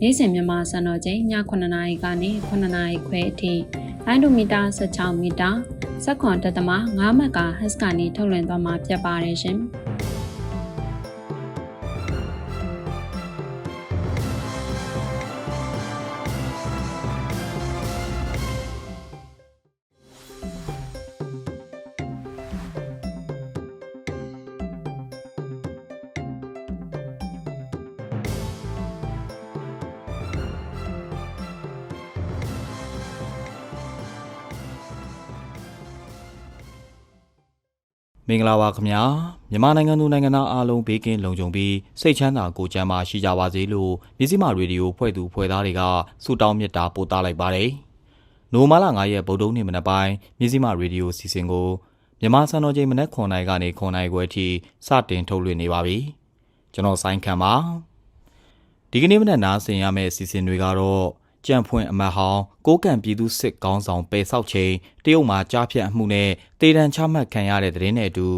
နေ့စဉ်မြန်မာစံတော်ချိန်ည9:00နာရီကနေ9:00နာရီခွဲအထိလိုင်းဒိုမီတာ16မီတာစက္ကွန်တက်သမ9မကဟက်စ်ကနေထုတ်လွှင့်သွားမှာဖြစ်ပါတယ်ရှင်။ မင်္ဂလာပါခင်ဗျာမြန်မာနိုင်ငံသူနိုင်ငံသားအားလုံးဘေးကင်းလုံခြုံပြီးစိတ်ချမ်းသာကိုယ်ချမ်းသာရှိကြပါစေလို့မြစည်းမရေဒီယိုဖွဲ့သူဖွဲ့သားတွေကဆုတောင်းမေတ္တာပို့သလိုက်ပါတယ်။နိုမာလာ9ရက်ဗုဒ္ဓနေ့မနက်ပိုင်းမြစည်းမရေဒီယိုစီစဉ်ကိုမြန်မာစံတော်ချိန်မနက်9:00နာရီကနေ9:00နာရီခွဲအထိစတင်ထုတ်လွှင့်နေပါပြီ။ကျွန်တော်စိုင်းခမ်းပါ။ဒီကနေ့မနက်နားဆင်ရမယ့်စီစဉ်တွေကတော့ ကြံ့ဖွင့်အမတ်ဟောင်းကိုကံပြည်သူစစ်ကောင်းဆောင်ပယ်ဆောက်ချိန်တရုတ်မှာကြားဖြတ်အမှုနဲ့တေတံချမှတ်ခံရတဲ့တဲ့င်းနဲ့အတူ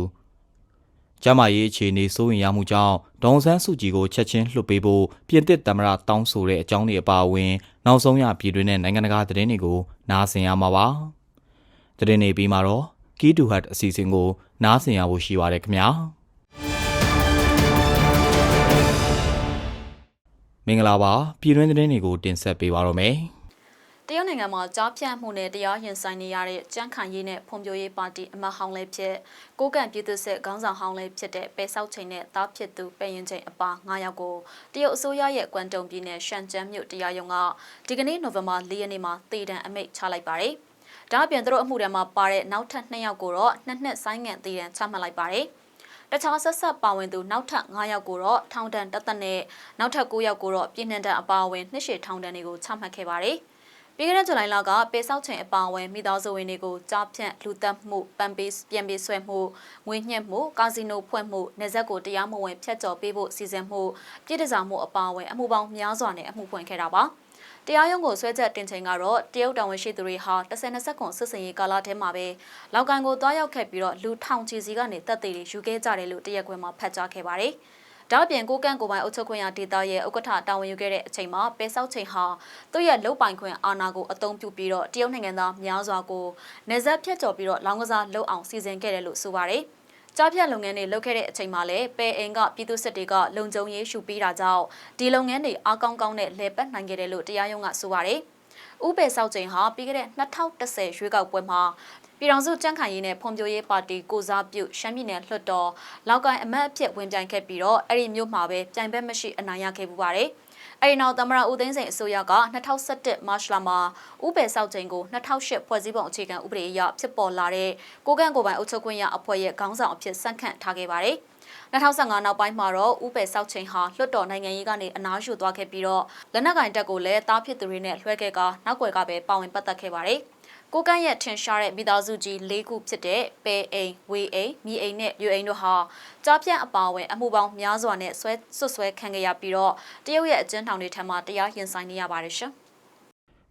ကျမရေးအခြေအနေစိုးရင်ရမှုကြောင့်ဒေါန်ဆန်းစုကြည်ကိုချက်ချင်းလွှတ်ပေးဖို့ပြင်သစ်သမ္မတတောင်းဆိုတဲ့အကြောင်းတွေအပါအဝင်နောက်ဆုံးရပြည်တွင်းနဲ့နိုင်ငံတကာသတင်းတွေကိုနားဆင်ရမှာပါသတင်းတွေပြီးမှာတော့ကီးတူဟတ်အစီအစဉ်ကိုနားဆင်ရဖို့ရှိပါတယ်ခင်ဗျာ မင်္ဂလာပါပြည်တွင်းသတင်းတွေကိုတင်ဆက်ပေးပါတော့မယ်တရုတ်နိုင်ငံမှာကြားဖြတ်မှုနဲ့တရားရင်ဆိုင်နေရတဲ့ကြမ်းခိုင်ရေးနဲ့ဖွံ့ဖြိုးရေးပါတီအမတ်ဟောင်းလည်းဖြစ်ကိုကန့်ပြည်သူ့စစ်ခေါင်းဆောင်ဟောင်းလည်းဖြစ်တဲ့ပဲဆောက်ချိန်နဲ့တားဖြစ်သူပဲရင်ချိန်အပါ9ယောက်ကိုတရုတ်အစိုးရရဲ့ကွမ်တုံပြည်နယ်ရှန်ကျန်းမြို့တရားရုံးကဒီကနေ့နိုဝင်ဘာ4ရက်နေ့မှာတည်တံအမိန့်ချလိုက်ပါတယ်။ဒါအပြင်သူတို့အမှုထဲမှာပါတဲ့နောက်ထပ်2ယောက်ကိုတော့နှစ်နှစ်ဆိုင်းငံ့တည်တံချမှတ်လိုက်ပါတယ်။ တခြားဆက်ဆက်ပါဝင်သူနောက်ထပ်9ယောက်ကိုတော့ထောင်ဒဏ်တစ်သက်နဲ့နောက်ထပ်9ယောက်ကိုတော့ပြည်နှင်ဒဏ်အပါအဝင်နှစ်ရှည်ထောင်ဒဏ်တွေကိုချမှတ်ခဲ့ပါတယ်။ပြီးခဲ့တဲ့ဇူလိုင်လကပေဆောက်ချိန်အပါအဝင်မိသားစုဝင်တွေကိုကြားဖြန့်လူသက်မှုပန်ပေးပြန်ပေးဆွဲမှုငွေညှက်မှုကာစီနိုဖွဲ့မှုနေဆက်ကိုတရားမဝင်ဖျက်ချော်ပေးဖို့စီစဉ်မှုပြည်တစားမှုအပါအဝင်အမှုပေါင်းများစွာနဲ့အမှုဖွင့်ခဲ့တာပါ တရားရုံးကိုဆွဲချက်တင်ချိန်ကတော့တရုတ်တောင်ဝရှိသူတွေဟာ10-20ခွန်စစ်စင်ရေးကာလထဲမှာပဲလောက်ကန်ကိုတွားရောက်ခဲ့ပြီးတော့လူထောင်ချီစီကနေတပ်သေးတွေယူခဲ့ကြတယ်လို့တရက်ခွင်မှာဖတ်ကြားခဲ့ပါတယ်။ဒါအပြင်ကိုကန့်ကိုပိုင်အုပ်ချုပ်ခွင့်ရဒေသရဲ့ဥက္ကဋ္ဌတာဝန်ယူခဲ့တဲ့အချိန်မှာပဲဆောက်ချိန်ဟာသူ့ရဲ့လုတ်ပိုင်ခွင့်အာဏာကိုအသုံးပြုပြီးတော့တရုတ်နိုင်ငံသားများစွာကိုနေဆက်ဖြတ်ကျော်ပြီးတော့လောင်းကစားလှုပ်အောင်စီစဉ်ခဲ့တယ်လို့ဆိုပါတယ်။ ကြားဖြတ်လုပ်ငန်းတွေလုပ်ခဲ့တဲ့အချိန်မှာလည်းပယ်အိမ်ကပြည်သူစစ်တွေကလုံခြုံရေးရှုပေးတာကြောင့်ဒီလုပ်ငန်းတွေအားကောင်းကောင်းနဲ့လဲပတ်နိုင်ခဲ့တယ်လို့တရားရုံးကဆိုပါတယ်။ဥပယ်ဆောက်ချိန်ဟာပြီးခဲ့တဲ့2010ရွေးကောက်ပွဲမှာပြည်ထောင်စုကြံ့ခိုင်ရေးနဲ့ဖွံ့ဖြိုးရေးပါတီကိုစားပြုရှမ်းပြည်နယ်လွှတ်တော်လောက်ကိုင်းအမတ်အဖြစ်ဝင်ပြိုင်ခဲ့ပြီးတော့အဲ့ဒီမြို့မှာပဲပြိုင်ဘက်မရှိအနိုင်ရခဲ့ပူပါတယ်။ အဲဒီနောက်သမရဦးသိန်းစိန်အစိုးရက2017မတ်လမှာဥပယ်ဆောက်ချိန်ကို2008ဖွဲ့စည်းပုံအခြေခံဥပဒေအရဖြစ်ပေါ်လာတဲ့ကိုကန့်ကိုပိုင်အုပ်ချုပ်ခွင့်ရအဖွဲ့ရဲ့ခေါင်းဆောင်အဖြစ်စန့်ခန့်ထားခဲ့ပါတယ်။2015နောက်ပိုင်းမှာတော့ဥပယ်ဆောက်ချိန်ဟာလွှတ်တော်နိုင်ငံရေးကနေအနားယူသွားခဲ့ပြီးတော့လက်နက်ကင်တပ်ကိုလည်းတားဖြစ်သူတွေနဲ့လွှဲခဲ့ကနောက်ွယ်ကပဲပါဝင်ပတ်သက်ခဲ့ပါတယ်။ ကိုကန့်ရဲ့ထင်ရှားတဲ့မိသားစုကြီး၄ခုဖြစ်တဲ့ပဲအိမ်ဝေအိမ်မိအိမ်နဲ့ရွအိမ်တို့ဟာကြားပြန့်အပါအဝင်အမှုပေါင်းများစွာနဲ့ဆွဲဆွဆွဲခံခဲ့ရပြီးတော့တရုတ်ရဲ့အကျဉ်းထောင်တွေထံမှတရားရင်ဆိုင်နေရပါတယ်ရှင်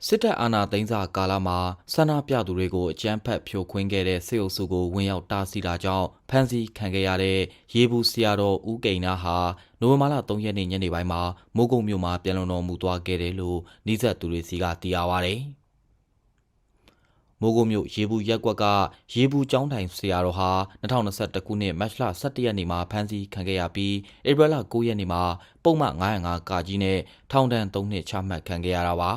စစ်တပ်အာဏာသိမ်းစာကာလမှာဆန္ဒပြသူတွေကိုအကြမ်းဖက်ဖြိုခွင်းခဲ့တဲ့စစ်အုပ်စုကိုဝင်ရောက်တားဆီးတာကြောင့်ဖမ်းဆီးခံခဲ့ရတဲ့ရေဘူးဆရာတော်ဦးကိန်းနာဟာနိုဝင်ဘာလ3ရက်နေ့ညနေပိုင်းမှာမိုးကုတ်မြို့မှာပြန်လုံတော်မူသွားခဲ့တယ်လို့နှိစက်သူတွေစီကသိရပါဗျ။ မိုးကုတ်မြို့ရေဘူးရက်ကွက်ကရေဘူးကျောင်းတိုင်ဆရာတော်ဟာ2021ခုနှစ်မတ်လ17ရက်နေ့မှာဖမ်းဆီးခံခဲ့ရပြီးဧပြီလ9ရက်နေ့မှာပုံမှန်905ကာကြီးနဲ့ထောင်ဒဏ်3နှစ်ချမှတ်ခံခဲ့ရတာပါ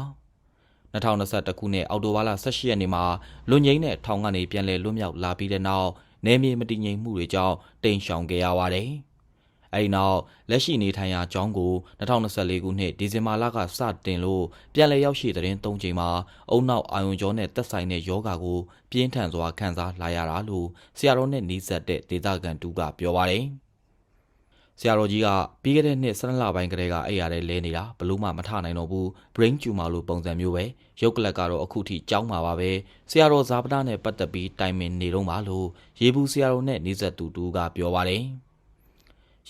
2021ခုနှစ်အောက်တိုဘာလ18ရက်နေ့မှာလွန်ငိမ့်တဲ့ထောင်ကနေပြန်လည်လွတ်မြောက်လာပြီးတဲ့နောက်နယ်မြေမတည်ငြိမ်မှုတွေကြောင့်တိမ်ရှောင်ခဲ့ရပါတယ်။ အဲဒီနောက်လက်ရှိနေထိုင်ရာကျောင်းကို2024ခုနှစ်ဒီဇင်ဘာလကစတင်လို့ပြန်လည်ရောက်ရှိတဲ့ရင်၃ချိန်မှာအုံနောက်အာယုံကျော်နဲ့သက်ဆိုင်တဲ့ယောဂါကိုပြင်းထန်စွာခံစားလာရတာလို့ဆရာတော်နဲ့နှီးဆက်တဲ့ဒေသခံတူကပြောပါတယ်။ဆဆရာတော်ကြီးကပြီးခဲ့တဲ့နှစ်12လပိုင်းကတည်းကအဲ့ရတဲ့လဲနေတာဘလို့မှမထနိုင်တော့ဘူး brain tumor လို့ပုံစံမျိုးပဲရုပ်ကလပ်ကတော့အခုထိကြောင်းမှာပါပဲဆရာတော်ဇာပနာနဲ့ပတ်သက်ပြီးတိုင်ပင်နေတော့ပါလို့ရေဘူးဆရာတော်နဲ့နေဆက်သူတူကပြောပါတယ်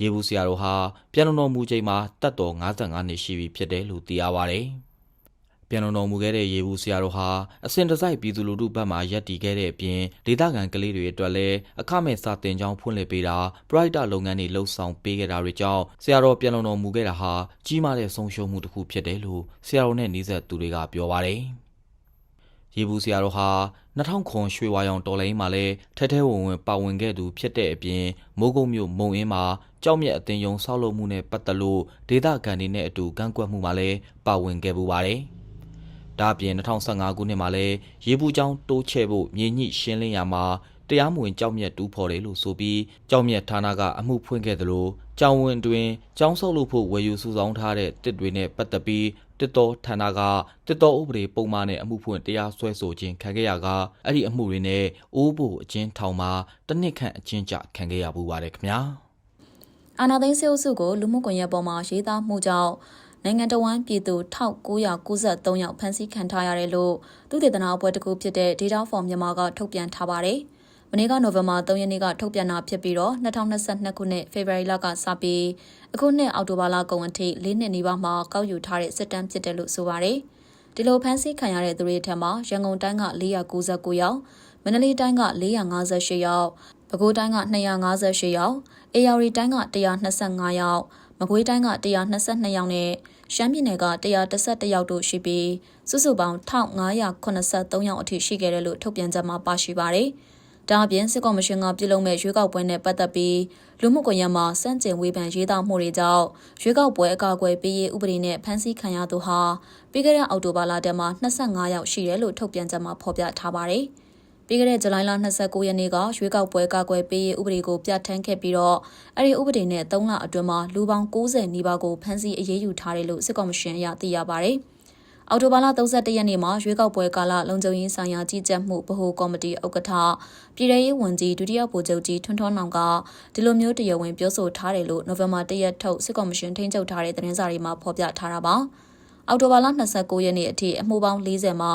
ရေဘူးဆရာတော်ဟာပြန်လုံတော်မူချိန်မှာတတ်တော်55နှစ်ရှိပြီဖြစ်တယ်လို့သိရပါတယ်ပြန်လုံတော်မူခဲ့တဲ့ရေဘူးဆရာတော်ဟာအစဉ်တစိုက်ပြည်သူလူထုဘက်မှရပ်တည်ခဲ့တဲ့အပြင်ဒေသခံကလေးတွေအတွက်လည်းအခမဲ့စာတင်ကြောင်းဖွင့်လှစ်ပေးတာပရိုက်တာလုပ်ငန်းတွေလှုပ်ဆောင်ပေးခဲ့တာတွေကြောင့်ဆရာတော်ပြန်လုံတော်မူခဲ့တာဟာကြီးမားတဲ့ဆုံးရှုံးမှုတစ်ခုဖြစ်တယ်လို့ဆရာတော်နဲ့နှီးဆက်သူတွေကပြောပါတယ်။ရေဘူးဆရာတော်ဟာ2000ခွန်ရွှေဝါရောင်တော်လိုင်းမှာလည်းထဲထဲဝင်ဝင်ပါဝင်ခဲ့သူဖြစ်တဲ့အပြင်မိုးကုတ်မြို့မုံအင်းမှာ ကြောက်မြက်အသင်းယုံဆောက်လုပ်မှုနဲ့ပတ်သက်လို့ဒေသခံတွေနဲ့အတူကန့်ကွက်မှုမှာလည်းပါဝင်ခဲ့ပူပါတယ်။ဒါအပြင်2015ခုနှစ်မှာလည်းရေဘူးချောင်းတိုးချဲ့ဖို့မြေညှိရှင်းလင်းရမှာတရားမဝင်ကြောက်မြက်တူးဖော်တယ်လို့ဆိုပြီးကြောက်မြက်ဌာနကအမှုဖွင့်ခဲ့သလိုကြောင်ဝင်တွင်ကျောင်းဆောက်လုပ်ဖို့ဝယ်ယူစုဆောင်းထားတဲ့တစ်တွေနဲ့ပတ်သက်ပြီးတစ်တော်ဌာနကတစ်တော်ဥပဒေပုံမှန်နဲ့အမှုဖွင့်တရားစွဲဆိုခြင်းခံခဲ့ရကအဲ့ဒီအမှုတွေနဲ့အိုးဖို့အကျဉ်းထောင်မှာတစ်နှစ်ခန့်အကျဉ်းချခံခဲ့ရပူပါတယ်ခင်ဗျာ အာနာသိန်းစေအုပ်စုကိုလူမှုကွန်ရက်ပေါ်မှာရေးသားမှုကြောင့်နိုင်ငံတော်ဝန်ပြည်သူ1993ယောက်ဖမ်းဆီးခံထားရတယ်လို့သူတေသနာအဖွဲ့တစ်ခုဖြစ်တဲ့ Data for Myanmar ကထုတ်ပြန်ထားပါတယ်။မနေ့ကနိုဝင်ဘာ3ရက်နေ့ကထုတ်ပြန်တာဖြစ်ပြီးတော့2022ခုနှစ်ဖေဖော်ဝါရီလကစပြီးအခုနှစ်အောက်တိုဘာလကုန်အထိ၄နှစ်နီးပါးမှကောက်ယူထားတဲ့စစ်တမ်းဖြစ်တယ်လို့ဆိုပါတယ်။ဒီလိုဖမ်းဆီးခံရတဲ့သူတွေထက်မှာရန်ကုန်တိုင်းက499ယောက်မန္တလေးတိုင်းက458ယောက်ပဲခူးတိုင်းက258ယောက် အေရဝတီတိုင်းက125ယောက်မကွေးတိုင်းက122ယောက်နဲ့ရှမ်းပြည်နယ်က111ယောက်တို့ရှိပြီးစုစုပေါင်း1583ယောက်အထိရှိခဲ့တယ်လို့ထုတ်ပြန်ချက်မှာပါရှိပါတယ်။ဒါအပြင်စစ်ကော်မရှင်ကပြုလုပ်မဲ့ရွေးကောက်ပွဲနဲ့ပတ်သက်ပြီးလူမှုကွန်ရက်မှာစန့်ကျင်ဝေဖန်ရေးသားမှုတွေကြောင့်ရွေးကောက်ပွဲအကာအကွယ်ပေးရေးဥပဒေနဲ့ဖမ်းဆီးခံရသူဟာပြီးခဲ့တဲ့အောက်တိုဘာလတည်းမှာ25ယောက်ရှိတယ်လို့ထုတ်ပြန်ချက်မှာဖော်ပြထားပါတယ်။ ပြီးခဲ့တဲ့ဇူလိုင်လ29ရက်နေ့ကရွေးကောက်ပွဲကာကွယ်ပေးရေးဥပဒေကိုပြဋ္ဌာန်းခဲ့ပြီးတော့အဲ့ဒီဥပဒေနဲ့3လအတွင်းမှာလူပေါင်း90နီးပါးကိုဖမ်းဆီးအရေးယူထားတယ်လို့စစ်ကော်မရှင်အရသိရပါဗျ။အော်တိုဘာလ31ရက်နေ့မှာရွေးကောက်ပွဲကာလလုံခြုံရေးဆိုင်ရာကြီးကြပ်မှုဗဟိုကော်မတီဥက္ကဋ္ဌပြည်ထရေးဝန်ကြီးဒုတိယဗိုလ်ချုပ်ကြီးထွန်းထွန်းနောင်ကဒီလိုမျိုးတရားဝင်ပြောဆိုထားတယ်လို့နိုဝင်ဘာ1ရက်ထုတ်စစ်ကော်မရှင်ထိန်းချုပ်ထားတဲ့သတင်းစာတွေမှာဖော်ပြထားတာပါ။ အောက်တိုဘာလ29ရက်နေ့အထိအမှုပေါင်း40မှာ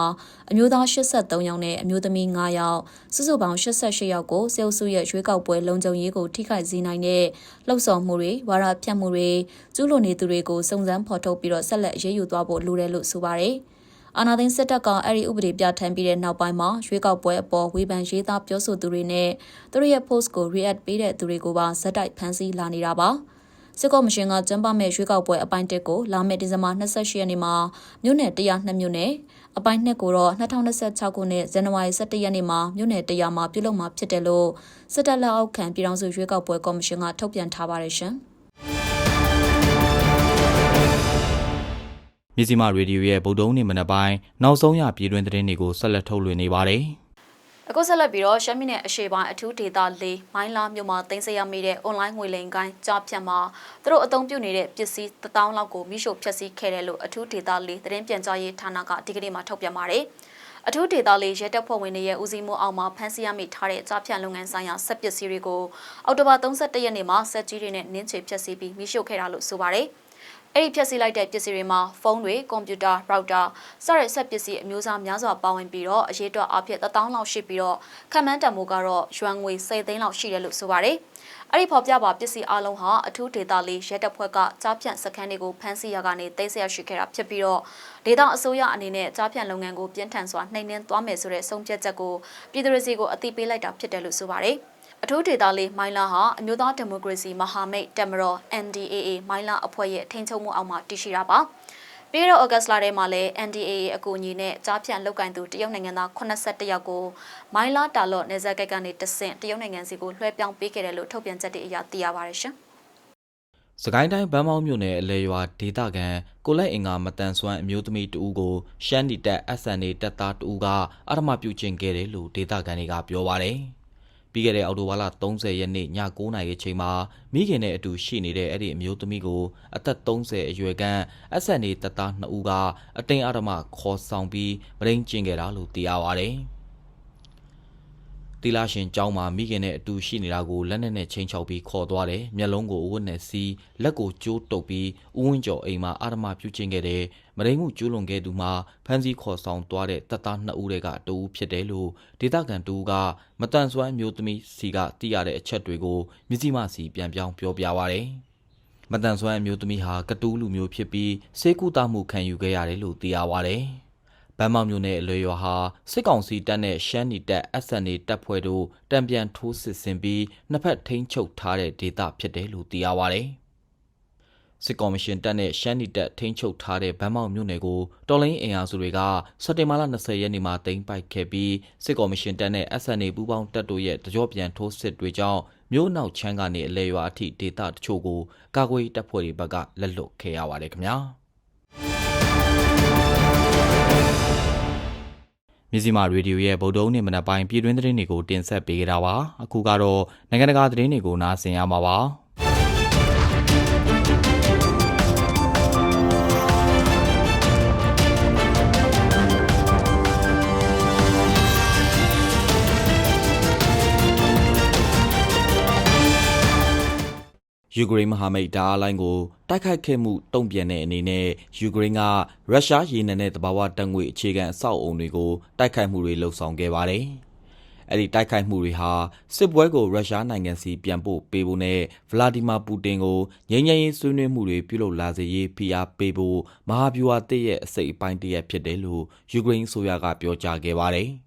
အမျိုးသား83ယောက်နဲ့အမျိုးသမီး9ယောက်စုစုပေါင်း88ယောက်ကိုစေအုပ်စုရဲ့ရွေးကောက်ပွဲလုံခြုံရေးကိုထိခိုက်စေနိုင်တဲ့လှုပ်ဆောင်မှုတွေဝါဒဖြန့်မှုတွေကျူးလွန်နေသူတွေကိုစုံစမ်းဖော်ထုတ်ပြီးတော့ဆက်လက်ရေးယူသွားဖို့လိုတယ်လို့ဆိုပါတယ်။အာနာသိန်းစစ်တပ်ကအဲ့ဒီဥပဒေပြဋ္ဌာန်းပြီးတဲ့နောက်ပိုင်းမှာရွေးကောက်ပွဲအပေါ်ဝေဖန်ရေးသားပြောဆိုသူတွေနဲ့သူတို့ရဲ့ post ကို react ပေးတဲ့သူတွေကိုပါဇက်တိုက်ဖမ်းဆီးလာနေတာပါ။ စစ်ကော်မရှင်ကကျင်းပမဲ့ရွေးကောက်ပွဲအပိုင်း1ကိုလာမယ့်ဒီဇင်ဘာ28ရက်နေ့မှာမြို့နယ်102မြို့နယ်အပိုင်း2ကိုတော့2026ခုနှစ်ဇန်နဝါရီ17ရက်နေ့မှာမြို့နယ်100မှာပြုလုပ်မှာဖြစ်တယ်လို့စစ်တပ်လက်အောက်ခံပြည်ထောင်စုရွေးကောက်ပွဲကော်မရှင်ကထုတ်ပြန်ထားပါတယ်ရှင်။မြစီမရေဒီယိုရဲ့ဗုဒ္ဓုံနေ့မနက်ပိုင်းနောက်ဆုံးရပြည်တွင်သတင်းတွေကိုဆက်လက်ထုတ်လွှင့်နေပါတယ်။ အခုဆက်လက်ပြီးတော့ရှမ်းပြည်နယ်အရှေ့ပိုင်းအထူးဒေသ၄မိုင်းလာမြို့မှာတင်ဆက်ရမိတဲ့ online ငွေလိမ်ကိုင်းကြားဖြတ်မှာသူတို့အသုံးပြုနေတဲ့ပစ္စည်း1000လောက်ကိုမိရှို့ဖျက်ဆီးခဲ့တယ်လို့အထူးဒေသ၄သတင်းပြန်ကြားရေးဌာနကဒီကနေ့မှထုတ်ပြန်ပါတယ်။အထူးဒေသလေးရဲတပ်ဖွဲ့ဝင်တွေရဲ့ဦးစီးမှုအောက်မှာဖမ်းဆီးရမိထားတဲ့ကြားဖြတ်လုပ်ငန်းဆိုင်ရာစက်ပစ္စည်းတွေကိုအောက်တိုဘာ31ရက်နေ့မှာစက်ကြီးတွေနဲ့နင်းချေဖျက်ဆီးပြီးမိရှို့ခဲ့တာလို့ဆိုပါတယ်။ အဲ့ဒီဖြည့်ဆည်းလိုက်တဲ့ပစ္စည်းတွေမှာဖုန်းတွေကွန်ပျူတာရော့တာစတဲ့ဆက်ပစ္စည်းအမျိုးအစားများစွာပါဝင်ပြီးတော့အရေးအတွက်အဖြစ်1000လောက်ရှိပြီးတော့ခံမှန်းတန်မိုးကတော့ရွှန်ငွေ10သိန်းလောက်ရှိတယ်လို့ဆိုပါတယ်။အဲ့ဒီဖော်ပြပါပစ္စည်းအလုံးဟာအထူးဒေတာလေးရဲတပ်ဖွဲ့ကကြားဖြန့်စခန်းတွေကိုဖမ်းဆီးရကနေသိမ်းဆရရှိခဲ့တာဖြစ်ပြီးတော့ဒေတာအစိုးရအနေနဲ့ကြားဖြန့်လုပ်ငန်းကိုပြင်းထန်စွာနှိမ်နင်းသွားမယ်ဆိုတဲ့ဆုံးဖြတ်ချက်ကိုပြည်သူ့စီကိုအသိပေးလိုက်တာဖြစ်တယ်လို့ဆိုပါတယ်။ အထူးဒေသလေးမိုင်းလာဟာအမျိုးသားဒီမိုကရေစီမဟာမိတ်တမတော် NDAA မိုင်းလာအဖွဲ့ရဲ့ထိန်းချုပ်မှုအောက်မှာတည်ရှိတာပါပြီးတော့ဩဂတ်စ်လထဲမှာလည်း NDAA အကူအညီနဲ့ကြားဖြန့်လောက်ကင်သူတရုတ်နိုင်ငံသား82ယောက်ကိုမိုင်းလာတာလော့နေဇက်ကိတ်ကနေတဆင့်တရုတ်နိုင်ငံစီကိုလွှဲပြောင်းပေးခဲ့တယ်လို့ထုတ်ပြန်ချက်တွေအရသိရပါတယ်ရှင်။စကိုင်းတိုင်းဗန်းမောင်းမြို့နယ်အလဲရွာဒေသခံကိုလက်အင်္ဂါမတန်ဆွမ်းအမျိုးသမီးတဦးကိုရှမ်းနီတက် SNA တပ်သားတဦးကအထမပြုကျင့်ခဲ့တယ်လို့ဒေသခံတွေကပြောပါတယ်။ ပြီးခဲ့တဲ့အောက်တိုဘာလ30ရက်နေ့ည9:00နာရီအချိန်မှာမိခင်နဲ့အတူရှိနေတဲ့အဲ့ဒီအမျိုးသမီးကိုအသက်30အရွယ်ခန့်အဆက်နေတပ်သား2ဦးကအတင်းအဓမ္မခေါ်ဆောင်ပြီးမရင်းကျင်ခဲ့တာလို့သိရပါဗျ။ တီလာရှင်ကျောင်းမှာမိခင်နဲ့အတူရှိနေတာကိုလက်နက်နဲ့ချိန်ချောက်ပြီးခေါ်သွားတယ်မျက်လုံးကိုအဝတ်နဲ့စီးလက်ကိုကျိုးတုပ်ပြီးဦးဝင်းကျော်အိမ်မှာအာရမပြုကျင့်ခဲ့တဲ့မရိမှုကျူးလွန်ခဲ့သူမှာဖမ်းဆီးခေါ်ဆောင်သွားတဲ့တပ်သား2ဦးတွေကတဦးဖြစ်တယ်လို့ဒေသခံတူကမတန်ဆွမ်းမျိုးသမီးစီကသိရတဲ့အချက်တွေကိုမြစည်းမစီပြန်ပြောင်းပြောပြပါရတယ်မတန်ဆွမ်းအမျိုးသမီးဟာကတူးလူမျိုးဖြစ်ပြီးစေကူတာမှုခံယူခဲ့ရတယ်လို့သိရပါတယ်။ ဗန်းမောက်မြို့နယ်အလွေရွာဟာစစ်ကောင်စီတပ်နဲ့ရှမ်းနီတပ် SNA တပ်ဖွဲ့တို့တံပြန်ထိုးစစ်ဆင်ပြီးနှစ်ဖက်ထိန်းချုပ်ထားတဲ့ဒေသဖြစ်တယ်လို့သိရပါတယ်။စစ်ကော်မရှင်တပ်နဲ့ရှမ်းနီတပ်ထိန်းချုပ်ထားတဲ့ဗန်းမောက်မြို့နယ်ကိုတော်လိုင်းအင်အားစုတွေကစက်တင်ဘာလ20ရက်နေ့မှာသိမ်းပိုက်ခဲ့ပြီးစစ်ကော်မရှင်တပ်နဲ့ SNA ပူးပေါင်းတပ်တို့ရဲ့တကြောပြန်ထိုးစစ်တွေကြောင့်မြို့နောက်ချမ်းကနေအလဲရွာအထိဒေသတချို့ကိုကာကွယ်တပ်ဖွဲ့တွေဘက်ကလက်လွတ်ခဲ့ရပါတယ်ခင်ဗျာ။ မြစီမာရေဒီယိုရဲ့ဗုဒ္ဓဦးနေ့မနက်ပိုင်းပြည်တွင်းသတင်းတွေကိုတင်ဆက်ပေးကြတာပါအခုကတော့နိုင်ငံတကာသတင်းတွေကိုနားဆင်ရမှာပါယူကရိန်းမဟာမိတ်ဓာတ်လိုင်းကို တိုက်ခိုက်ခဲ့မှုတုံ့ပြန်တဲ့အနေနဲ့ယူကရိန်းကရုရှားရေနံနဲ့တဘာဝတပ်ငွေအခြေခံအဆောက်အုံတွေကိုတိုက်ခိုက်မှုတွေလှုံ့ဆော်ခဲ့ပါတယ်။အဲ့ဒီတိုက်ခိုက်မှုတွေဟာစစ်ပွဲကိုရုရှားနိုင်ငံစီပြန်ပို့ပေးဖို့နဲ့ဗလာဒီမာပူတင်ကိုငြိမ်းချမ်းရေးဆွေးနွေးမှုတွေပြုလုပ်လာစေရေးဖိအားပေးဖို့မဟာဗျူဟာတည့်ရဲ့အစိတ်အပိုင်းတရက်ဖြစ်တယ်လို့ယူကရိန်းအစိုးရကပြောကြားခဲ့ပါတယ်။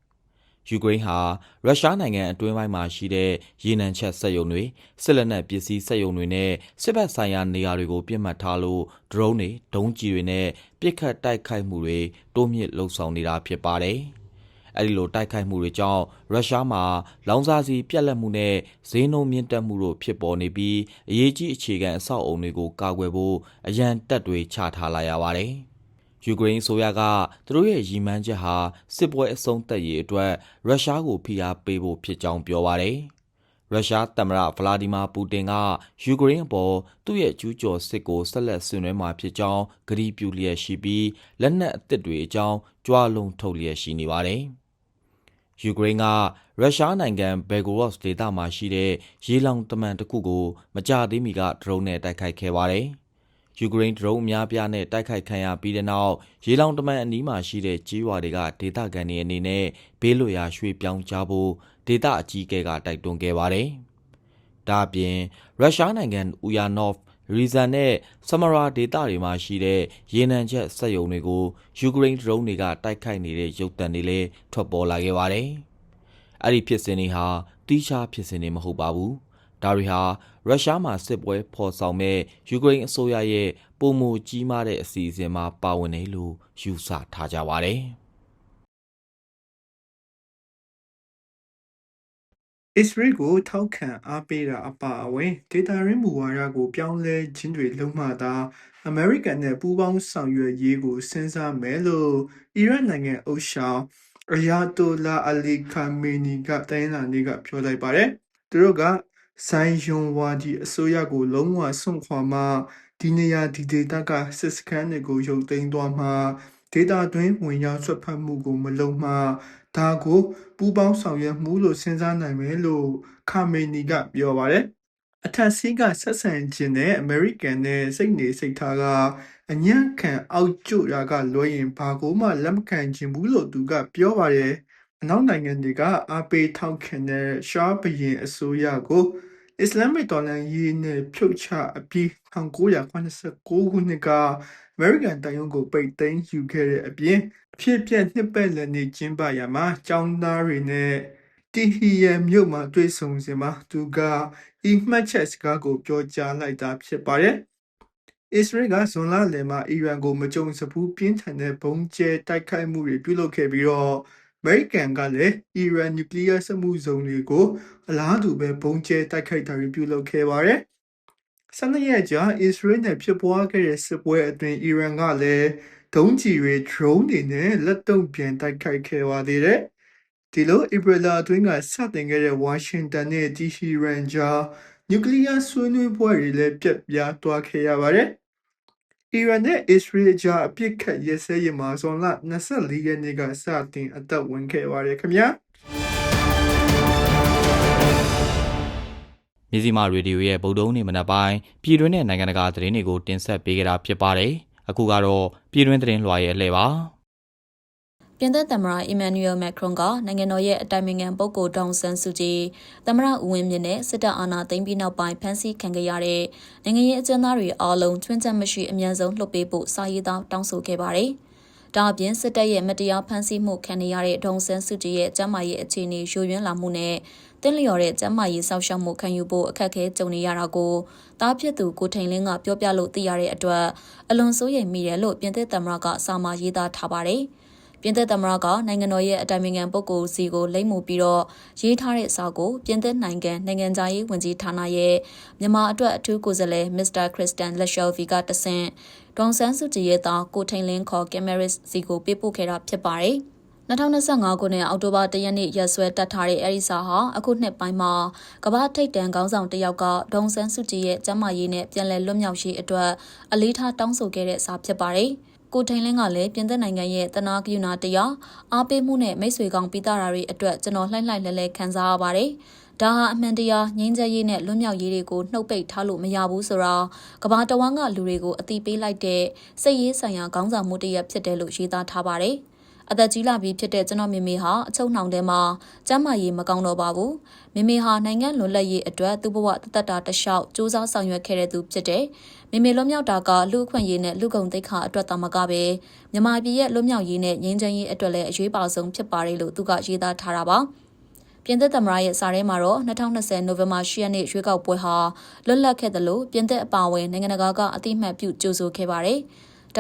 ယူကရိန်းဟာရုရှားနိုင်ငံအတွင်းပိုင်းမှာရှိတဲ့ရေနံချက်စက်ရုံတွေစစ်လက်နက်ပစ္စည်းစက်ရုံတွေနဲ့စစ်ဘက်ဆိုင်ရာနေရာတွေကိုပြစ်မှတ်ထားလို့ဒရုန်းတွေဒုံးကျည်တွေနဲ့ပစ်ခတ်တိုက်ခိုက်မှုတွေတိုးမြင့်လှုံ့ဆော်နေတာဖြစ်ပါတယ်။အဲဒီလိုတိုက်ခိုက်မှုတွေကြောင့်ရုရှားမှာလောင်စာဆီပြက်လက်မှုနဲ့ဈေးနှုန်းမြင့်တက်မှုတို့ဖြစ်ပေါ်နေပြီးအရေးကြီးအခြေခံအဆောက်အုံတွေကိုကာကွယ်ဖို့အရန်တပ်တွေချထားလာရပါတယ်။ ယူကရိန်းအစိုးရကသူတို့ရဲ့ရည်မှန်းချက်ဟာစစ်ပွဲအဆုံးသတ်ရေးအတွက်ရုရှားကိုဖိအားပေးဖို့ဖြစ်ကြောင်းပြောပါတယ်။ရုရှားသမ္မတဗလာဒီမာပူတင်ကယူကရိန်းအပေါ်သူ့ရဲ့ကျူးကျော်စစ်ကိုဆက်လက်ဆင်နွှဲမှာဖြစ်ကြောင်းကတိပြုလျက်ရှိပြီးလက်နက်အသစ်တွေအကြောင်းကြွားလုံးထုတ်လျက်ရှိနေပါတယ်။ယူကရိန်းကရုရှားနိုင်ငံဘယ်ဂိုရော့စ်ဒေသမှာရှိတဲ့ရေလောင်တမန်တစ်ခုကိုမကြသေးမီကဒရုန်းနဲ့တိုက်ခိုက်ခဲ့ပါတယ်။ ယူကရိန်းဒရုန်းအများပြားနဲ့တိုက်ခိုက်ခံရပြီးတဲ့နောက်ရေလောင်တမန်အနီးမှာရှိတဲ့ကြီးဝါတွေကဒေသခံတွေအနေနဲ့ဘေးလွတ်ရာရွှေ့ပြောင်းကြဖို့ဒေသအကြီးအကဲကတိုက်တွန်းခဲ့ပါတယ်။ဒါ့အပြင်ရုရှားနိုင်ငံဥယာနော့ဖ်ရီဇန်နဲ့ဆမရာဒေသတွေမှာရှိတဲ့ရေနံချက်စက်ရုံတွေကိုယူကရိန်းဒရုန်းတွေကတိုက်ခိုက်နေတဲ့ရုပ်သံတွေလည်းထွက်ပေါ်လာခဲ့ပါတယ်။အဲ့ဒီဖြစ်စဉ်တွေဟာတီးခြားဖြစ်စဉ်တွေမဟုတ်ပါဘူး။ ဒါတွေဟာရုရှားမှာစစ်ပွဲဖော်ဆောင်မဲ့ယူကရိန်းအစိုးရရဲ့ပုံမူကြီးမားတဲ့အစီအစဉ်မှာပါဝင်တယ်လို့ယူဆထားကြပါတယ်။ Israel ကိုထောက်ခံအားပေးတာအပါအဝင်ဒေတာရင်းမူဝါဒကိုပြောင်းလဲခြင်းတွေလုံးမှသာ American နဲ့ပူးပေါင်းဆောင်ရွက်ရေးကိုစဉ်းစားမယ်လို့အီရတ်နိုင်ငံအုပ်ဆောင်အယာတိုလာအလီခါမေနီကတိုင်းလာနေကပြောလိုက်ပါတယ်။သူတို့က ဆိုင်ယွန်ဝါဒီအစိုးရကိုလုံးဝဆွန့်ခွာမှဒီနေရာဒီဒေသကစစ်စခန်းတွေကိုရုပ်သိမ်းသွားမှဒေတာတွင်းဝင်ရောက်ဆွတ်ဖက်မှုကိုမလုပ်မှဒါကိုပူးပေါင်းဆောင်ရွက်မှုလို့စဉ်းစားနိုင်မယ်လို့ခါမေနီကပြောပါတယ်အထက်စီးကဆက်ဆံခြင်းနဲ့အမေရိကန်နဲ့စိတ်နေစိတ်ထားကအညံ့ခံအောက်ကျရာကလွှဲရင်ဘာကိုမှလက်မခံခြင်းဘူးလို့သူကပြောပါတယ်အနောက်နိုင်ငံတွေကအားပေးထောက်ခံတဲ့ရှားဘရင်အစိုးရကို အစ္စလာမစ်တော်လှန်ရေးနဲ့ဖြုတ်ချအပြီး1989ခုနှစ်ကအမေရိကန်တိုင်ယုံကိုပိတ်သိမ်းယူခဲ့တဲ့အပြင်အဖြစ်ပြက်နှစ်ပတ်လည်နေ့ကျင်းပရမှာကျောင်းသားတွေနဲ့တီဟီယမ်မြို့မှာတွေ့ဆုံစဉ်မှာသူကအီမှတ်ချက်စကားကိုပြောကြားလိုက်တာဖြစ်ပါတယ်။အစ္စရေးကဇွန်လလယ်မှာအီရန်ကိုမကြုံစဘူးပြင်းထန်တဲ့ဘုံကျဲတိုက်ခိုက်မှုတွေပြုလုပ်ခဲ့ပြီးတော့အ မေရိကန်ကလည်းအီရန်နျူကလ িয়ার စမှုဇုံတွေကိုအလားတူပဲဘုံကျဲတိုက်ခိုက်တာတွေပြုလုပ်ခဲ့ပါတယ်။ဆန္ဒရဲ့ကြာအစ္စရေးနဲ့ဖြစ်ပွားခဲ့တဲ့စစ်ပွဲအတွင်းအီရန်ကလည်းဒုံးကျည်တွေ drone တွေနဲ့လက်တုံ့ပြန်တိုက်ခိုက်ခဲ့ပါသေးတယ်။ဒီလိုဧပြီလအတွင်းကစတင်ခဲ့တဲ့ဝါရှင်တန်နဲ့တီဟီရန်ကြားနျူကလ িয়ার ဆွေးနွေးပွဲတွေလည်းပြတ်ပြားသွားခဲ့ရပါတယ်။ အီရန်နဲ့အစ္စရေးကြားအပြစ်ခတ်ရစဲရမှာဇွန်လ24ရက်နေ့ကစတင်အသက်ဝင်ခဲ့ပါတယ်ခင်ဗျာမြစီမာရေဒီယိုရဲ့ဗုဒ္ဓဦးနေမနက်ပိုင်းပြည်တွင်းနဲ့နိုင်ငံတကာသတင်းတွေကိုတင်ဆက်ပေးကြတာဖြစ်ပါတယ်အခုကတော့ပြည်တွင်းသတင်းလွှာရဲ့အလှည့်ပါ ပြင်သစ်သမ္မတအီမန်နျူယယ်မက်ခရွန်ကနိုင်ငံတော်ရဲ့အတိုင်ပင်ခံပုဂ္ဂိုလ်ဒေါန်ဆန်းစုကြည်သမ္မတဦးဝင်းမြင့်နဲ့စစ်တပ်အာဏာသိမ်းပြီးနောက်ပိုင်းဖမ်းဆီးခံခဲ့ရတဲ့နိုင်ငံရေးအကျဉ်းသားတွေအားလုံးချွင်းချက်မရှိအမြန်ဆုံးလွှတ်ပေးဖို့စာရေးသားတောင်းဆိုခဲ့ပါတယ်။ဒါအပြင်စစ်တပ်ရဲ့မတရားဖမ်းဆီးမှုခံနေရတဲ့ဒေါန်ဆန်းစုကြည်ရဲ့ကျန်းမာရေးအခြေအနေယိုယွင်းလာမှုနဲ့တင်းလျော်တဲ့ကျန်းမာရေးစောင့်ရှောက်မှုခံယူဖို့အခက်အခဲကြုံနေရတာကိုတားဖြစ်သူကိုထိန်လင်းကပြောပြလို့သိရတဲ့အတွက်အလွန်စိုးရိမ်မိတယ်လို့ပြင်သစ်သမ္မတကစာမရေးသားထားပါတယ်။ ပြင်သစ်သမ္မတကနိုင်ငံတော်ရဲ့အတိုင်ပင်ခံပုဂ္ဂိုလ်စီကိုလိမ့်မှုပြီးတော့ရေးထားတဲ့စာကိုပြင်သစ်နိုင်ငံနိုင်ငံသားရေးဝန်ကြီးဌာနရဲ့မြန်မာအတွက်အထူးကိုယ်စားလှယ်မစ္စတာခရစ်စတန်လက်ရှယ်ဗီကတဆင့်ဒေါန်ဆန်းစုကြည်ရဲ့သားကိုထိန်လင်းခေါ်ကင်မရစ်စီကိုပေးပို့ခဲ့တာဖြစ်ပါတယ်။2025ခုနှစ်အောက်တိုဘာ၁ရက်နေ့ရက်စွဲတက်ထားတဲ့အဲဒီစာဟာအခုနှစ်ပိုင်းမှာကမ္ဘာထိပ်တန်းခေါင်းဆောင်တစ်ယောက်ကဒေါန်ဆန်းစုကြည်ရဲ့ကျန်းမာရေးနဲ့ပြန်လည်လွတ်မြောက်ရေးအတွက်အလေးထားတောင်းဆိုခဲ့တဲ့စာဖြစ်ပါတယ်။ ကိုထိန်လင်းကလည်းပြင်သစ်နိုင်ငံရဲ့တနာကယူနာတရားအားပေးမှုနဲ့မိတ်ဆွေကောင်းပြီးသားတာတွေအတွက်ကျွန်တော်လှိုက်လှိုက်လဲလဲခံစားရပါတယ်။ဒါဟာအမှန်တရားငြိမ်းချမ်းရေးနဲ့လွတ်မြောက်ရေးတွေကိုနှုတ်ပိတ်ထားလို့မရဘူးဆိုတော့ကဘာတဝမ်းကလူတွေကိုအတိပေးလိုက်တဲ့စိတ်ရေးဆိုင်ရာခေါင်းဆောင်မှုတစ်ရပ်ဖြစ်တယ်လို့ရေးသားထားပါတယ်။ အသက်ကြီးလာပြီဖြစ်တဲ့ကျွန်တော်မိမိဟာအချုပ်နှောင်ထဲမှာကျမ်းမာရေးမကောင်းတော့ပါဘူးမိမိဟာနိုင်ငံလွတ်လပ်ရေးအတွက်သူ့ဘဝတသက်တာတလျှောက်စူးစမ်းဆောင်ရွက်ခဲ့တဲ့သူဖြစ်တယ်မိမိလွတ်မြောက်တာကလူအခွင့်အရေးနဲ့လူကုန်သိက္ခာအတွက်သာမကပဲမြန်မာပြည်ရဲ့လွတ်မြောက်ရေးနဲ့ငြိမ်းချမ်းရေးအတွက်လည်းအရေးပါဆုံးဖြစ်ပါတယ်လို့သူကရေးသားထားတာပါပြင်သစ်သမ္မတရဲ့စာထဲမှာတော့2020နိုဝင်ဘာ10ရက်နေ့ရွေးကောက်ပွဲဟာလွတ်လပ်ခဲ့တယ်လို့ပြင်သစ်အပါအဝင်နိုင်ငံတကာကအသိမှတ်ပြုကြိုဆိုခဲ့ပါတယ်။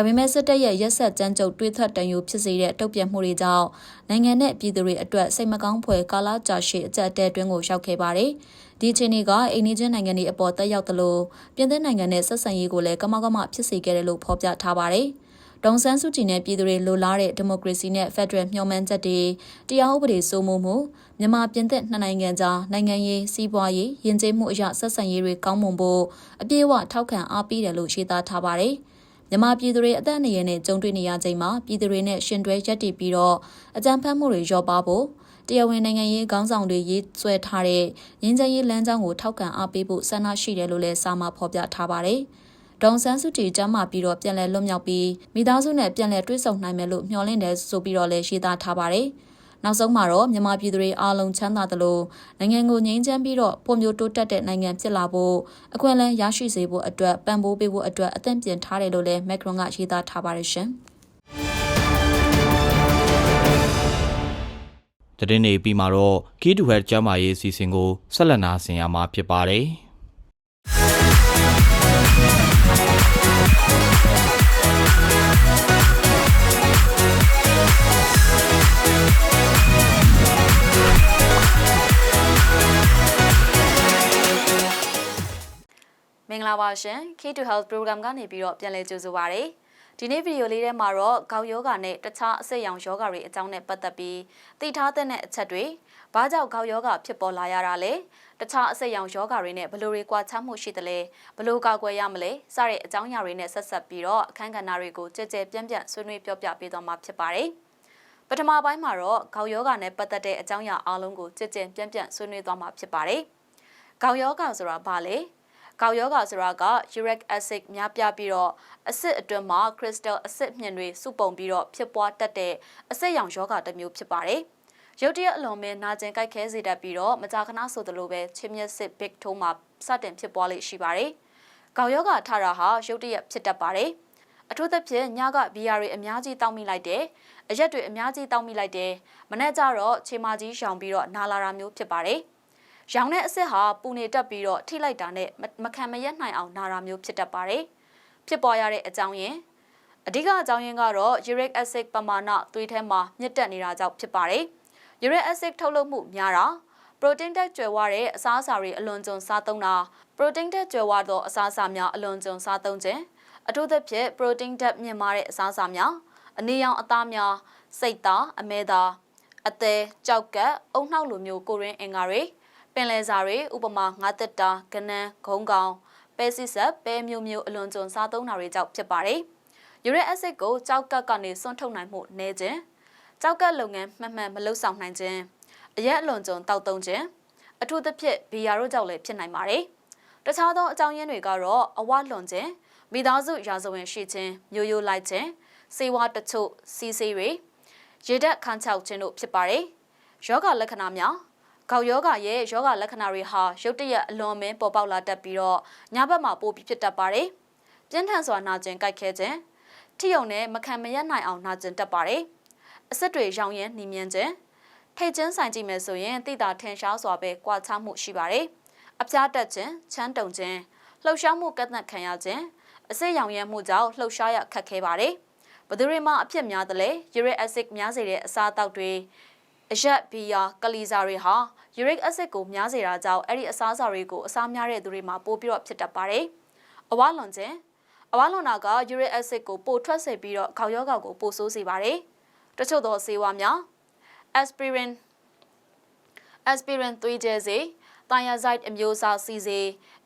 ဒါပေမဲ့စစ်တပ်ရဲ့ရက်ဆက်ကြမ်းကြုတ်တွေးထွက်တန်ယူဖြစ်စေတဲ့တုံ့ပြန်မှုတွေကြောင့်နိုင်ငံနဲ့ပြည်သူတွေအတွက်စိတ်မကောင်းဖွယ်ကာလကြာရှည်အကြက်တဲတွင်းကိုရောက်ခဲ့ပါတယ်။ဒီချိန်ကအိန္ဒိချင်းနိုင်ငံတွေအပေါ်တက်ရောက်သလိုပြင်သစ်နိုင်ငံနဲ့ဆက်ဆံရေးကိုလည်းကမကမဖြစ်စေခဲ့တယ်လို့ဖော်ပြထားပါတယ်။ဒေါန်ဆန်းစုကြည်နဲ့ပြည်သူတွေလိုလားတဲ့ဒီမိုကရေစီနဲ့ဖက်ဒရယ်မျှော်မှန်းချက်တွေတရားဥပဒေစိုးမိုးမှုမြန်မာပြင်သစ်နှစ်နိုင်ငံကြားနိုင်ငံရေးစီးပွားရေးယဉ်ကျေးမှုအရာဆက်ဆံရေးတွေကောင်းမွန်ဖို့အပြည့်အဝထောက်ခံအားပေးတယ်လို့ရှင်းသားထားပါတယ်။ မြန်မာပြည်သူတွေအသက်အန္တရာယ်နဲ့ကြုံတွေ့နေရချိန်မှာပြည်သူတွေနဲ့ရှင်တွဲရက်တည်ပြီးတော့အကြမ်းဖက်မှုတွေလျော့ပါဖို့တရားဝင်နိုင်ငံရေးခေါင်းဆောင်တွေရေးဆွဲထားတဲ့ရင်းချမ်းရေးလမ်းကြောင်းကိုထောက်ခံအားပေးဖို့ဆန္ဒရှိတယ်လို့လည်းစာမဖော်ပြထားပါတယ်။ဒေါန်ဆန်းစုကြည်ကျမ်းမာပြီးတော့ပြန်လည်လွတ်မြောက်ပြီးမိသားစုနဲ့ပြန်လည်တွေ့ဆုံနိုင်မယ်လို့မျှော်လင့်တယ်ဆိုပြီးတော့လည်းရှင်းသားထားပါတယ်။ နောက်ဆုံးမှာတော့မြန်မာပြည်သူတွေအားလုံးချမ်းသာသလိုနိုင်ငံကိုငြိမ်းချမ်းပြီးတော့ဖွံ့ဖြိုးတိုးတက်တဲ့နိုင်ငံဖြစ်လာဖို့အခွင့်အလမ်းရရှိစေဖို့အတွက်ပံ့ပိုးပေးဖို့အတွက်အသင့်ပြင်ထားတယ်လို့လည်းမက်ခရွန်ကရေးသားထားပါတယ်ရှင်။တည်နေပြီးမှာတော့ Key to Health ကျန်းမာရေးအစီအစဉ်ကိုဆက်လက်နာဆင်ရမှာဖြစ်ပါတယ်။ င်္ဂလာပါရှင် Key to Health Program ကနေပြီးတော့ပြန်လည်ကြိုဆိုပါရစေဒီနေ့ဗီဒီယိုလေးထဲမှာတော့ခေါင်းယောဂနဲ့တခြားအဆိပ်ရောင်ယောဂတွေအကြောင်းနဲ့ပတ်သက်ပြီးသိထားတဲ့အချက်တွေဘာကြောင့်ခေါင်းယောဂဖြစ်ပေါ်လာရတာလဲတခြားအဆိပ်ရောင်ယောဂတွေနဲ့ဘယ်လိုတွေကွာခြားမှုရှိသလဲဘယ်လိုကာကွယ်ရမလဲစတဲ့အကြောင်းအရာတွေနဲ့ဆက်ဆက်ပြီးတော့အခန်းကဏ္ဍတွေကိုကြည်ကြဲပြန့်ပြန့်ဆွေးနွေးပြောပြပေးသွားမှာဖြစ်ပါတယ်ပထမပိုင်းမှာတော့ခေါင်းယောဂနဲ့ပတ်သက်တဲ့အကြောင်းအရာအလုံးကိုကြည်ကြဲပြန့်ပြန့်ဆွေးနွေးသွားမှာဖြစ်ပါတယ်ခေါင်းယောဂဆိုတာဘာလဲ ကောက်ယောဂါဆိုတာက uric acid များပြပြီးတော့အဆစ်အတွင်းမှာ crystal အဆစ်မြင့်တွေစုပုံပြီးတော့ဖြစ်ပွားတတ်တဲ့အဆစ်ရောင်ယောဂါတစ်မျိုးဖြစ်ပါတယ်။ရုတ်တရက်အလွန်မဲ့နာကျင်ကြိုက်ခဲစေတတ်ပြီးတော့မကြာခဏဆိုသလိုပဲချင်းမျက်စစ် big toe မှာစတင်ဖြစ်ပွားလိမ့်ရှိပါတယ်။ကောက်ယောဂါထတာဟာရုတ်တရက်ဖြစ်တတ်ပါတယ်။အထူးသဖြင့်ညကဘီယာတွေအများကြီးတောက်မိလိုက်တယ်။အရက်တွေအများကြီးတောက်မိလိုက်တယ်။မနေ့ကျတော့ခြေမကြီးရှောင်ပြီးတော့နာလာတာမျိုးဖြစ်ပါတယ်။ ရောင်တဲ့အစ်စ်ဟာပူနေတက်ပြီးတော့ထိလိုက်တာနဲ့မခံမရက်နိုင်အောင်နာတာမျိုးဖြစ်တတ်ပါတယ်။ဖြစ်ပေါ်ရတဲ့အကြောင်းရင်းအဓိကအကြောင်းရင်းကတော့ uric acid ပမာဏသွေးထဲမှာမြင့်တက်နေတာကြောင့်ဖြစ်ပါတယ်။ uric acid ထုတ်လုပ်မှုများတာ protein တက်ကျွယ်ဝတဲ့အစားအစာတွေအလွန်ကျွံစားသုံးတာ protein တက်ကျွယ်ဝသောအစားအစာများအလွန်ကျွံစားသုံးခြင်းအထူးသဖြင့် protein တက်မြင့်မားတဲ့အစားအစာများအနည်းရောင်အသားများစိတ်သားအမဲသားအသေးကြောက်ကပ်အုံနှောက်လိုမျိုးကိုရင်းအင်္ဂါတွေပ င်လယ်စာတွေဥပမာငါးသက်တာကနန်းဂုံးကောင်ပဲစီဆက်ပဲမျိုးမျိုးအလွန်ကျွံစားသုံးတာတွေကြောင့်ဖြစ်ပါတယ်။ယူရစ်အက်ဆစ်ကိုကြောက်ကပ်ကနေစွန့်ထုတ်နိုင်မှုနည်းခြင်းကြောက်ကပ်လုပ်ငန်းမှန်မှန်မလုပ်ဆောင်နိုင်ခြင်းအရက်အလွန်ကျွံတောက်သုံးခြင်းအထူးသဖြင့်ဘီယာတို့ကြောင့်လည်းဖြစ်နိုင်ပါတယ်။တခြားသောအကြောင်းရင်းတွေကတော့အဝလွန်ခြင်းမိသားစုရာဇဝင်ရှိခြင်းမျိုးရိုးလိုက်ခြင်းစေဝါတချို့စီးစေးတွေရေဓာတ်ခန်းချောက်ခြင်းတို့ဖြစ်ပါတယ်။ယောဂလက္ခဏာများ ကောက်ယောဂရဲ့ယောဂလက္ခဏာတွေဟာရုတ်တရက်အလွန်မင်းပေါ်ပေါက်လာတတ်ပြီးတော့ညဘက်မှာပိုပြီးဖြစ်တတ်ပါတယ်။ပြင်းထန်စွာနာကျင်ကြိုက်ခဲခြင်းထိယုံနဲ့မခံမရက်နိုင်အောင်နာကျင်တတ်ပါတယ်။အဆက်တွေရောင်ရမ်းနှီးမြန်းခြင်းထိတ်ချင်းဆိုင်ကြည့်မယ်ဆိုရင်တိတာထင်ရှားစွာပဲကြွာချမှုရှိပါတယ်။အပြားတက်ခြင်းချမ်းတုံခြင်းလှုပ်ရှားမှုကန့်သတ်ခံရခြင်းအစစ်ရောင်ရမ်းမှုကြောင့်လှုပ်ရှားရခက်ခဲပါတယ်။ဘသူတွေမှအဖြစ်များတယ်လေ uric acid များစေတဲ့အစားအသောက်တွေ အရက်ဘီယာကလီဇာတွေဟာ uric acid ကိုများစေတာကြောင့်အဲ့ဒီအစားအစာတွေကိုအစားများတဲ့သူတွေမှာပိုပြီးတော့ဖြစ်တတ်ပါတယ်။အဝါလွန်ခြင်းအဝါလွန်တာက uric acid ကိုပိုထွက်စေပြီးတော့ခေါက်ယောဂါကိုပိုဆိုးစေပါတယ်။တချို့သောဆေးဝါးများ aspirin aspirin သွေးကြဲစေ thiazide အမျိုးအစားစီစေ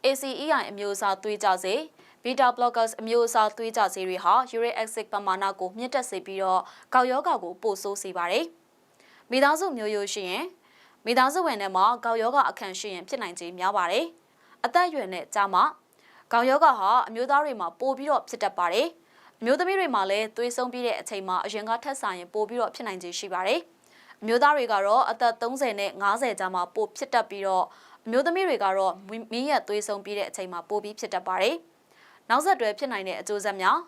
ACEI အမျိုးအစားသွေးကြစေ beta blockers အမျိုးအစားသွေးကြစေတွေဟာ uric acid ပမာဏကိုမြင့်တက်စေပြီးတော့ကောက်ယောဂါကိုပိုဆိုးစေပါတယ်။ မိသားစုမျိုးရိုးရှိရင်မိသားစုဝင်တွေမှာကောက်ယောဂါအခန့်ရှိရင်ဖြစ်နိုင်ခြေများပါတယ်။အသက်အရွယ်နဲ့ကြာမှကောက်ယောဂါဟာအမျိုးသားတွေမှာပိုပြီးတော့ဖြစ်တတ်ပါတယ်။အမျိုးသမီးတွေမှာလည်းသွေးဆုံးပြီးတဲ့အချိန်မှာအရင်ကထက်ဆိုင်ရင်ပိုပြီးတော့ဖြစ်နိုင်ခြေရှိပါတယ်။အမျိုးသားတွေကတော့အသက်30နဲ့50ကြားမှာပိုဖြစ်တတ်ပြီးတော့အမျိုးသမီးတွေကတော့မင်းရက်သွေးဆုံးပြီးတဲ့အချိန်မှာပိုပြီးဖြစ်တတ်ပါတယ်။နောက်ဆက်တွဲဖြစ်နိုင်တဲ့အကျိုးဆက်များ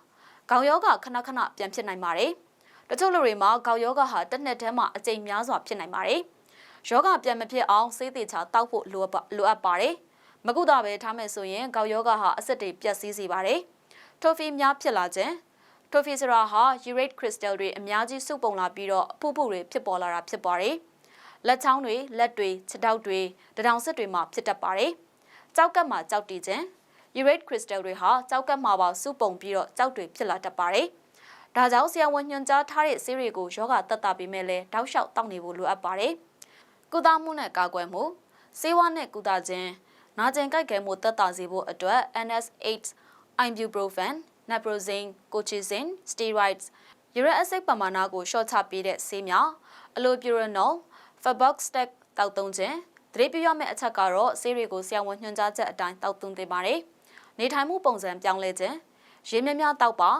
ခေါင်းယောဂခဏခဏပြန်ဖြစ်နိုင်ပါတယ်။ တချို့လူတွေမှာခေါင်းယောဂဟာတစ်နှစ်တည်းမှာအကြိမ်များစွာဖြစ်နိုင်ပါတယ်။ယောဂပြန်မဖြစ်အောင်စေးသေးချာတောက်ဖို့လိုအပ်ပါတယ်။မကုသပဲထားမယ်ဆိုရင်ခေါင်းယောဂဟာအဆက်တွေပြတ်စည်းစေပါတယ်။ထိုဖီများဖြစ်လာခြင်းထိုဖီစရာဟာ urate crystal တွေအများကြီးစုပုံလာပြီးတော့အဖုဖုတွေဖြစ်ပေါ်လာတာဖြစ်ပါတယ်။လက်ချောင်းတွေလက်တွေခြေထောက်တွေတထောင်စစ်တွေမှာဖြစ်တတ်ပါတယ်။ကြောက်ကပ်မှာကြောက်တည်ခြင်း urate crystal တွေဟာကြောက်ကပ်မှာပါစုပုံပြီးတော့ကြောက်တွေဖြစ်လာတတ်ပါတယ်။ ဒါကြောင့်ဆရာဝန်ညွှန်ကြားထားတဲ့ဆေးတွေကိုယောဂတက်တာပေးမဲ့လဲတောက်လျှောက်တောက်နေဖို့လိုအပ်ပါတယ်။ကုသမှုနဲ့ကာကွယ်မှုဆေးဝါးနဲ့ကုသခြင်းနာကျင်ကြိုက်ခဲမှုတက်တာစေဖို့အတွက် NS8 ibuprofen naproxen, colchicine, steroids, uric acid ပမာဏကိုရှော့ချပေးတဲ့ဆေးများ allopurinol, febuxostat တောက်သုံးခြင်းသတိပြုရမယ့်အချက်ကတော့ဆေးတွေကိုဆရာဝန်ညွှန်ကြားချက်အတိုင်းတောက်သုံးသင့်ပါတယ်။နေထိုင်မှုပုံစံပြောင်းလဲခြင်းရေမြများတောက်ပါ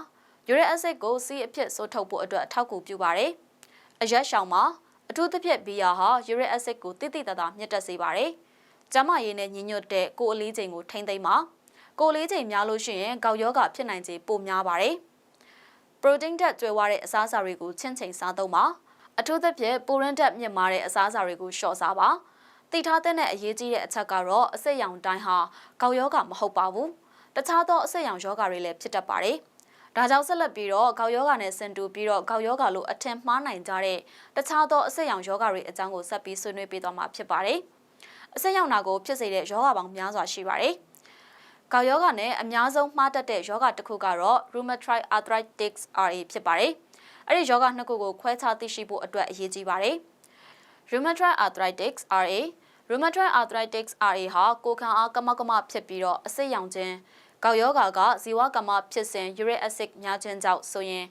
uric acid ကိုဆေးအဖြစ်ဆိုးထုတ်ဖို့အတွက်အထောက်အကူပြုပါတယ်။အရက်ရှောင်မှာအထူးသဖြင့်ဘီယာဟာ uric acid ကိုတိတိတသားမြင့်တက်စေပါတယ်။ကျန်းမာရေးနဲ့ညီညွတ်တဲ့ကိုယ်အလေးချိန်ကိုထိမ့်သိမ်းပါ။ကိုလေးချိန်များလို့ရှိရင်ကောက်ယောဂဖြစ်နိုင်ခြေပိုများပါတယ်။ပရိုတင်းဓာတ်ကျွဲဝါတဲ့အစားအစာတွေကိုချင့်ချိန်စားသုံးပါ။အထူးသဖြင့်ပူရင်းဓာတ်မြင့်မာတဲ့အစားအစာတွေကိုလျှော့စားပါ။တိထားတဲ့အရေးကြီးတဲ့အချက်ကတော့အဆက်ရောင်တိုင်းဟာကောက်ယောဂမဟုတ်ပါဘူး။တခြားသောအဆက်ရောင်ယောဂတွေလည်းဖြစ်တတ်ပါတယ်။ ဒါကြောင့်ဆက်လက်ပြီးတော့ကောက်ယောဂနဲ့ဆင်တူပြီးတော့ကောက်ယောဂလို့အထင်မှားနိုင်ကြတဲ့တခြားသောအဆက်ရောင်ယောဂတွေအကြောင်းကိုဆက်ပြီးဆွေးနွေးပေးသွားမှာဖြစ်ပါတယ်။အဆက်ရောင်နာကိုဖြစ်စေတဲ့ယောဂပေါင်းများစွာရှိပါတယ်။။ကောက်ယောဂနဲ့အများဆုံးမှားတတ်တဲ့ယောဂတစ်ခုကတော့ rheumatoid arthritis RA ဖြစ်ပါတယ်။အဲ့ဒီယောဂနှစ်ခုကိုခွဲခြားသိရှိဖို့အတွက်အရေးကြီးပါတယ်။ rheumatoid arthritis RA rheumatoid arthritis RA ဟာကိုခံအားကမကမဖြစ်ပြီးတော့အဆိပ်ရောင်ခြင်း ကောက်ယောဂကဇီဝကမဖြစ်စဉ် uric acid များခြင်းကြောင့်ဆိုရင်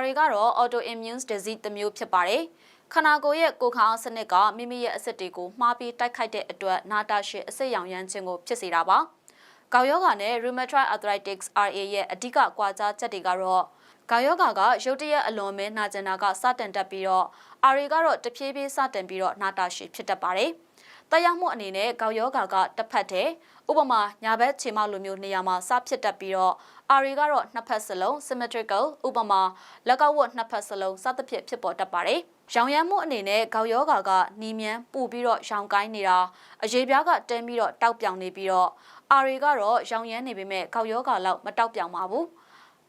RA ကတော့ autoimmune disease တစ်မျိုးဖြစ်ပါတယ်။ခန္ဓာကိုယ်ရဲ့ကိုယ်ခံအားစနစ်ကမိမိရဲ့အစစ်တွေကိုမှားပြီးတိုက်ခိုက်တဲ့အတွက်နာတာရှည်အဆိပ်ရောင်ရမ်းခြင်းကိုဖြစ်စေတာပါ။ကောက်ယောဂါနဲ့ rheumatoid arthritis RA ရဲ့အဓိကကွာခြားချက်တွေကတော့ကောက်ယောဂါကရုတ်တရက်အလွန်မဲနာကျင်တာကစတင်တက်ပြီးတော့ RA ကတော့တဖြည်းဖြည်းစတင်ပြီးတော့နာတာရှည်ဖြစ်တတ်ပါတယ်။ တရားမှုအနေနဲ့ကောက်ယောဂါကတစ်ဖက်တည်းဥပမာညာဘက်ခြေမောက်လိုမျိုးနေရာမှာစဖြစ်တတ်ပြီးတော့ RA ကတော့နှစ်ဖက်စလုံး symmetrical ဥပမာလက်ကောက်ဝတ်နှစ်ဖက်စလုံးစသဖြင့်ဖြစ်ပေါ်တတ်ပါတယ်။ရောင်ရမ်းမှုအနေနဲ့ကောက်ယောဂါကနီမြန်းပူပြီးတော့ရောင်ကိုင်းနေတာအရေးပြားကတင်းပြီးတော့တောက်ပြောင်နေပြီးတော့အာရီကတော့ရောင်ရမ်းနေပေမဲ့ကောက်ယောဂါလောက်မတောက်ပြောင်ပါဘူး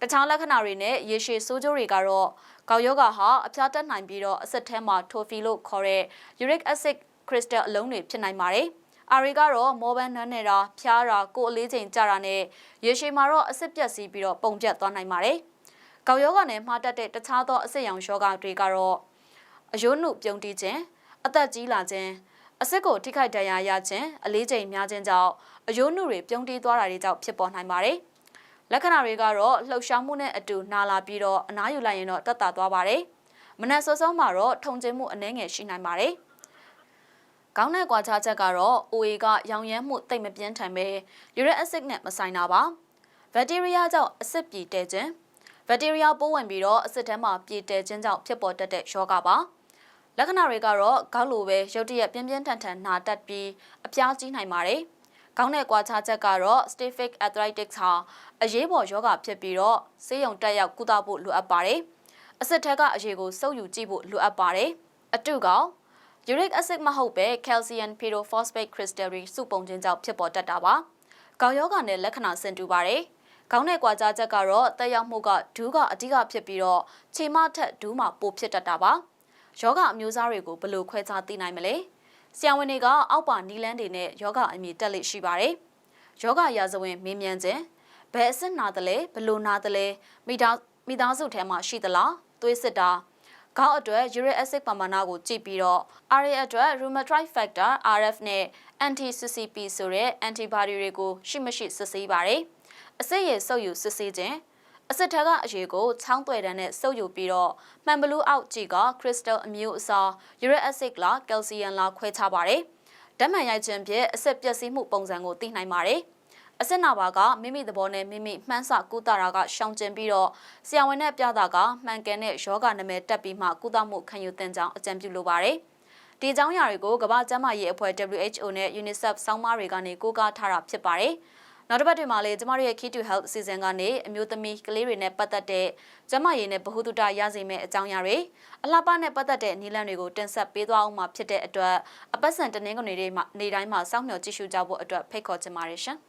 တခြားလက္ခဏာတွေနဲ့ရေရှည်ဆိုးကျိုးတွေကတော့ကောက်ယောဂါဟာအဖျားတက်နိုင်ပြီးတော့အဆက်ထဲမှာထိုဖီလို့ခေါ်တဲ့ uric acid crystal အလုံးတွေဖြစ်နိုင်ပါတယ်အာရီကတော့မောဘန်နန်းနေတာဖျားတာကိုအလေးချိန်ကြတာနဲ့ရေရှည်မှာတော့အစစ်ပြက်စီးပြီးတော့ပုံပြတ်သွားနိုင်ပါတယ်ကောက်ယောဂါနဲ့မှားတတ်တဲ့တခြားသောအစစ်ရောင်ယောဂါတွေကတော့အယိုးနုပြုံးတီးခြင်းအသက်ကြီးလာခြင်းအစစ်ကိုထိခိုက်ဒဏ်ရာရခြင်းအလေးချိန်များခြင်းကြောင့်အယိုးနှုတွေပြုံးတီးသွားတာတွေကြောင့်ဖြစ်ပေါ်နိုင်ပါတယ်။လက္ခဏာတွေကတော့လှုပ်ရှားမှုနဲ့အတူနာလာပြီးတော့အနားယူလိုက်ရင်တော့တက်တာသွားပါတယ်။မနက်စောစောမှာတော့ထုံကျင်းမှုအနှဲငယ်ရှိနိုင်ပါတယ်။ ခေါင်းနဲ့ကွာခြားချက်ကတော့ OA ကရောင်ရမ်းမှုတိတ်မပြင်းထန်ပဲ uric acid နဲ့မဆိုင်တာပါဘက်တီးရီးယားကြောင့်အဆစ်ပြေတဲခြင်းဘက်တီးရီးယားပိုးဝင်ပြီးတော့အဆစ်ထဲမှာပြေတဲခြင်းကြောင့်ဖြစ်ပေါ်တတ်တဲ့ရောဂါပါလက္ခဏာတွေကတော့ခေါင်းလိုပဲရုတ်တရက်ပြင်းပြင်းထန်ထန်နာတတ်ပြီးအပြားကြီးနိုင်ပါတယ်ခေါင်းနဲ့ကွာခြားချက်ကတော့ staphic arthritis ဟာအရေးပေါ်ယောဂဖြစ်ပြီးတော့ဆေးရုံတက်ရောက်ကုသဖို့လိုအပ်ပါတယ်အဆစ်ထက်ကအရေးကိုစုပ်ယူကြည့်ဖို့လိုအပ်ပါတယ်အတုကောင် uric acid မဟုတ်ပဲ calcium pyrophosphate crystal တွေစုပုံခြင်းကြောင့်ဖြစ်ပေါ်တတ်တာပါ။ကောင်းယောဂနဲ့လက္ခဏာဆင်တူပါတယ်။ကောင်းတဲ့ကွာခြားချက်ကတော့တက်ရောက်မှုကဒူးကအဓိကဖြစ်ပြီးတော့ခြေမထက်ဒူးမှာပိုဖြစ်တတ်တာပါ။ယောဂအမျိုးအစားတွေကိုဘယ်လိုခွဲခြားသိနိုင်မလဲ။ဆရာဝန်တွေကအောက်ပါနီလန်းတွေနဲ့ယောဂအမည်တက်လိရှိပါတယ်။ယောဂရာဇဝင်မေးမြန်းခြင်းဘယ်အဆင့်နာတယ်လဲဘယ်လိုနာတယ်လဲမိသားမိသားစုထဲမှာရှိသလားသွေးစစ်တာ ခေါင်းအတွက် uric acid ပမာဏကိုကြည့်ပြီးတော့ RA အတွက် rheumatoid factor RF နဲ့ anti-CCP ဆိုတဲ့ antibody တွေကိုရှိမရှိစစ်ဆေးပါတယ်။အစစ်ရည်စုပ်ယူစစ်ဆေးခြင်းအစစ်ထက်ကအရေကိုချောင်းသွဲတန်းနဲ့စုပ်ယူပြီးတော့မှန်ဘလူးအောက်ကြည့်က crystal အမျိုးအစား uric acid လား calcium လားခွဲခြားပါတယ်။ဓာတ်မှန်ရိုက်ခြင်းဖြင့်အစစ်ပျက်စီးမှုပုံစံကိုသိနိုင်ပါတယ်။ အစစ်နာပါကမိမိသဘောနဲ့မိမိမှန်းဆကုသတာကရှောင်ကျင်ပြီးတော့ဆရာဝန်နဲ့ပြတာကမှန်ကန်တဲ့ယောဂနာမည်တက်ပြီးမှကုသမှုခံယူသင့်ကြောင်းအကြံပြုလိုပါတယ်။ဒီအကြောင်းအရာတွေကိုကမ္ဘာ့ကျန်းမာရေးအဖွဲ့ WHO နဲ့ UNICEF စောင်းမတွေကနေကိုးကားထားတာဖြစ်ပါတယ်။နောက်တစ်ပတ်တွင်မှာလည်းကျမတို့ရဲ့ Key to Health အစီအစဉ်ကနေအမျိုးသမီးကလေးတွေနဲ့ပတ်သက်တဲ့ကျန်းမာရေးနဲ့ဗဟုသုတရစေမယ့်အကြောင်းအရာတွေအလှပနဲ့ပတ်သက်တဲ့နည်းလမ်းတွေကိုတင်ဆက်ပေးသွားအောင်မှာဖြစ်တဲ့အတွက်အပတ်စဉ်တင်းငွေတွေမှာနေတိုင်းမှာစောင့်မျှော်ကြည့်ရှုကြဖို့အတွက်ဖိတ်ခေါ်ချင်ပါတယ်ရှင်။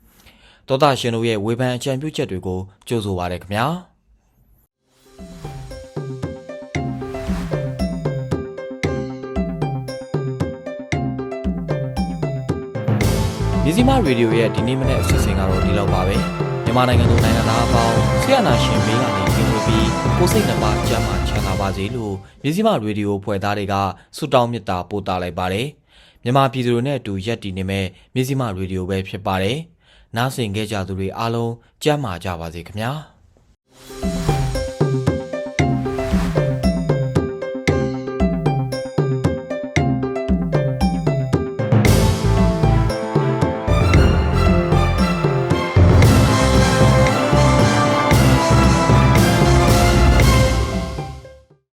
တောတာရှင်တို့ရဲ့ဝေဖန်အကြံပြုချက်တွေကိုကြိုဆိုပါရခင်ဗျာ မြစည်းမရေဒီယိုရဲ့ဒီနေ့မနေ့အစီအစဉ်ကတော့ဒီလောက်ပါပဲမြန်မာနိုင်ငံသူနိုင်ငံသားအပေါင်းဆရာနာရှင်ဘေးကနေကြည့်လို့ပြီးကိုယ်စိတ်နှပါကျမ်းမာချမ်းသာပါစေလို့မြစည်းမရေဒီယိုဖွဲ့သားတွေကဆုတောင်းမေတ္တာပို့သလိုက်ပါတယ်မြန်မာပြည်သူတွေနဲ့အတူရက်တည်နေမဲ့မြစည်းမရေဒီယိုပဲဖြစ်ပါတယ် နားဆင်ခဲ့ကြသူတွေအားလုံးကျမ်းမာကြပါစေခင်ဗျာ